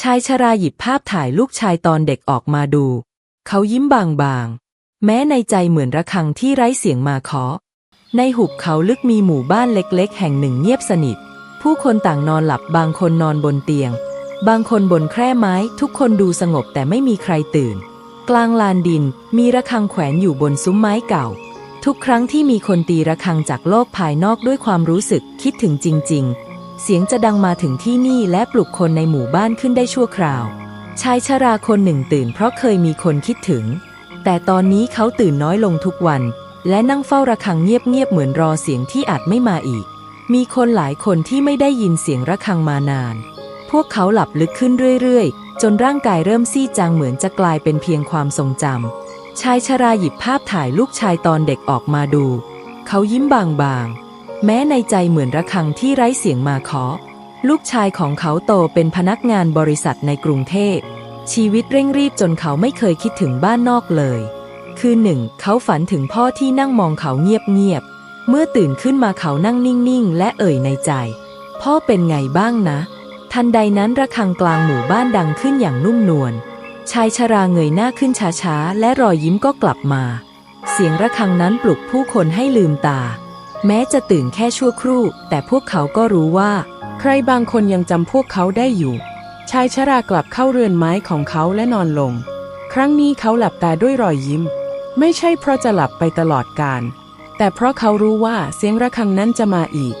ชายชราหยิบภาพถ่ายลูกชายตอนเด็กออกมาดู เขายิ้มบางๆ แม้ในใจเหมือนระฆังที่ไร้เสียงมาเคาะในหุบเขาลึกมีหมู่บ้านเล็กๆ แห่งหนึ่งเงียบสนิท ผู้คนต่างนอนหลับบางคนนอนบนเตียง บางคนบนแคร่ไม้ ทุกคนดูสงบแต่ไม่มีใครตื่น กลางลานดินมีระฆังแขวนอยู่บนซุ้มไม้เก่า ทุกครั้งที่มีคนตีระฆังจากโลกภายนอกด้วยความรู้สึกคิดถึงจริง ๆ เสียงจะดังมาถึงที่นี่และปลุกคนในหมู่บ้านขึ้นได้ชั่วคราว ชายชราคนหนึ่งตื่นเพราะเคยมีคนคิดถึง แต่ตอนนี้เขาตื่นน้อยลงทุกวัน และนั่งเฝ้าระฆังเงียบๆเหมือนรอเสียงที่อาจไม่มาอีก มีคนหลายคนที่ไม่ได้ยินเสียงระฆังมานาน พวกเขาหลับลึกขึ้นเรื่อยๆ จนร่างกายเริ่มซีดจางเหมือนจะกลายเป็นเพียงความทรงจำชายชราหยิบภาพถ่ายลูกชายตอนเด็กออกมาดู เขายิ้มบางๆ แม้ในใจเหมือนระฆังที่ไร้เสียงมาเคาะลูกชายของเขาโตเป็นพนักงานบริษัทในกรุงเทพ ชีวิตเร่งรีบจนเขาไม่เคยคิดถึงบ้านนอกเลย คืนหนึ่งเขาฝันถึงพ่อที่นั่งมองเขาเงียบๆ เมื่อตื่นขึ้นมาเขานั่งนิ่งๆ และเอ่ยในใจ พ่อเป็นไงบ้างนะ ทันใดนั้นระฆังกลางหมู่บ้านดังขึ้นอย่างนุ่มนวล ชายชราเงยหน้าขึ้นช้าๆ และรอยยิ้มก็กลับมา เสียงระฆังนั้นปลุกผู้คนให้ลืมตา แม้จะตื่นแค่ชั่วครู่ แต่พวกเขาก็รู้ว่า ใครบางคนยังจำพวกเขาได้อยู่ ชายชรากลับเข้าเรือนไม้ของเขาและนอนลง ครั้งนี้เขาหลับตาด้วยรอยยิ้ม ไม่ใช่เพราะจะหลับไปตลอดกาลแต่เพราะเขารู้ว่าเสียงระฆังนั้นจะมาอีก